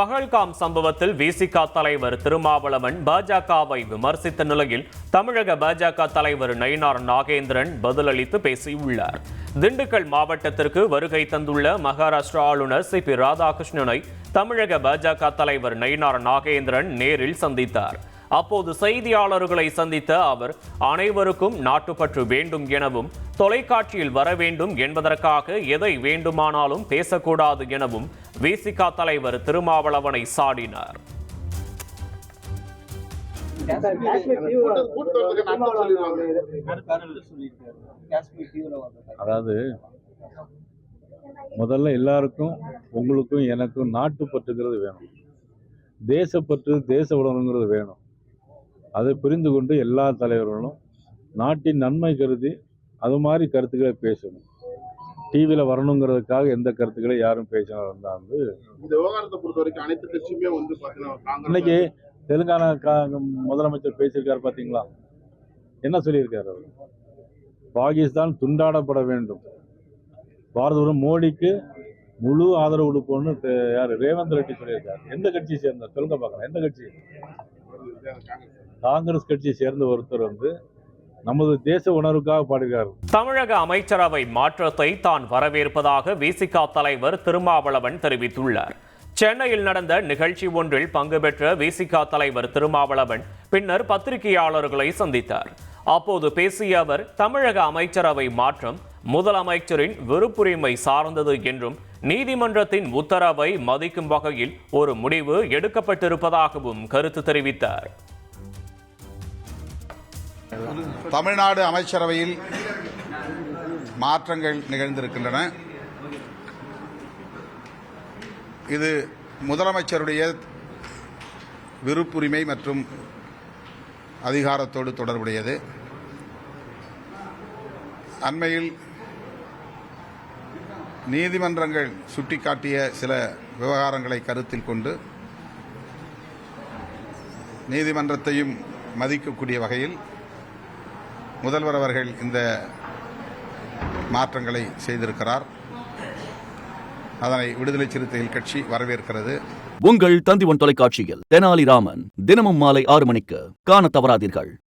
பகல்காம் சம்பவத்தில் விசிக தலைவர் திருமாவளவன் பாஜகவை விமர்சித்த நிலையில் தமிழக பாஜக தலைவர் நயினார் நாகேந்திரன் பதிலளித்து பேசியுள்ளார். திண்டுக்கல் மாவட்டத்திற்கு வருகை தந்துள்ள மகாராஷ்டிரா ஆளுநர் சி பி ராதாகிருஷ்ணனை தமிழக பாஜக தலைவர் நயினார் நாகேந்திரன் நேரில் சந்தித்தார். அப்போது செய்தியாளர்களை சந்தித்த அவர் அனைவருக்கும் நாட்டுப்பற்று வேண்டும் எனவும் தொலைக்காட்சியில் வர வேண்டும் என்பதற்காக எதை வேண்டுமானாலும் பேசக்கூடாது எனவும் விசிகா தலைவர் திருமாவளவனை சாடினார். அதாவது முதல்ல எல்லாருக்கும் உங்களுக்கும் எனக்கும் நாட்டுப்பற்றுங்கிறது வேணும். தேசப்பற்று தேச உணர்வுங்கிறது வேணும். அதை புரிந்து கொண்டு எல்லா தலைவர்களும் நாட்டின் நன்மை கருதி அது மாதிரி கருத்துக்களை பேசணும். டிவியில் வரணுங்கிறதுக்காக எந்த கருத்துக்களை யாரும் பேசினா வந்து இந்த விவகாரத்தை பொறுத்த வரைக்கும் அனைத்து கட்சியுமே வந்து பாத்தீங்கன்னா காங்கிரஸ் இன்னைக்கு தெலுங்கானா முதலமைச்சர் பேசியிருக்காரு பார்த்தீங்களா என்ன சொல்லியிருக்காரு அவர்? பாகிஸ்தான் துண்டாடப்பட வேண்டும். பாரதபுரம் மோடிக்கு முழு ஆதரவு கொடுப்போம்னு யாரு? ரேவந்த் ரெட்டி சொல்லியிருக்காரு. எந்த கட்சியை சேர்ந்த? சொல்லுங்க பார்க்கலாம். எந்த கட்சி? காங்கிரஸ். கட்சியை சேர்ந்த ஒருத்தர் வந்து நமது தேச உணர்வுக்காக பாடுகிறார் தமிழக அமைச்சரவை மாற்றத்தை தான் வரவேற்பதாக விசிகா தலைவர் திருமாவளவன் தெரிவித்துள்ளார். சென்னையில் நடந்த நிகழ்ச்சி ஒன்றில் பங்கு பெற்ற விசிகா தலைவர் திருமாவளவன் பின்னர் பத்திரிகையாளர்களை சந்தித்தார். அப்போது பேசிய அவர் தமிழக அமைச்சரவை மாற்றம் முதலமைச்சரின் விருப்புரிமை சார்ந்தது என்றும் நீதிமன்றத்தின் உத்தரவை மதிக்கும் வகையில் ஒரு முடிவு எடுக்கப்பட்டிருப்பதாகவும் கருத்து தெரிவித்தார். தமிழ்நாடு அமைச்சரவையில் மாற்றங்கள் நிகழ்ந்திருக்கின்றன. இது முதலமைச்சருடைய விருப்புரிமை மற்றும் அதிகாரத்தோடு தொடர்புடையது. அண்மையில் நீதிமன்றங்கள் சுட்டிக்காட்டிய சில விவகாரங்களை கருத்தில் கொண்டு நீதிமன்றத்தையும் மதிக்கக்கூடிய வகையில் முதல்வர் அவர்கள் இந்த மாற்றங்களை செய்திருக்கிறார். அதனை விடுதலை சிறுத்தைகள் கட்சி வரவேற்கிறது. உங்கள் தந்திவன் தொலைக்காட்சியில் தெனாலிராமன் தினமும் மாலை ஆறு மணிக்கு காணத் தவறாதீர்கள்.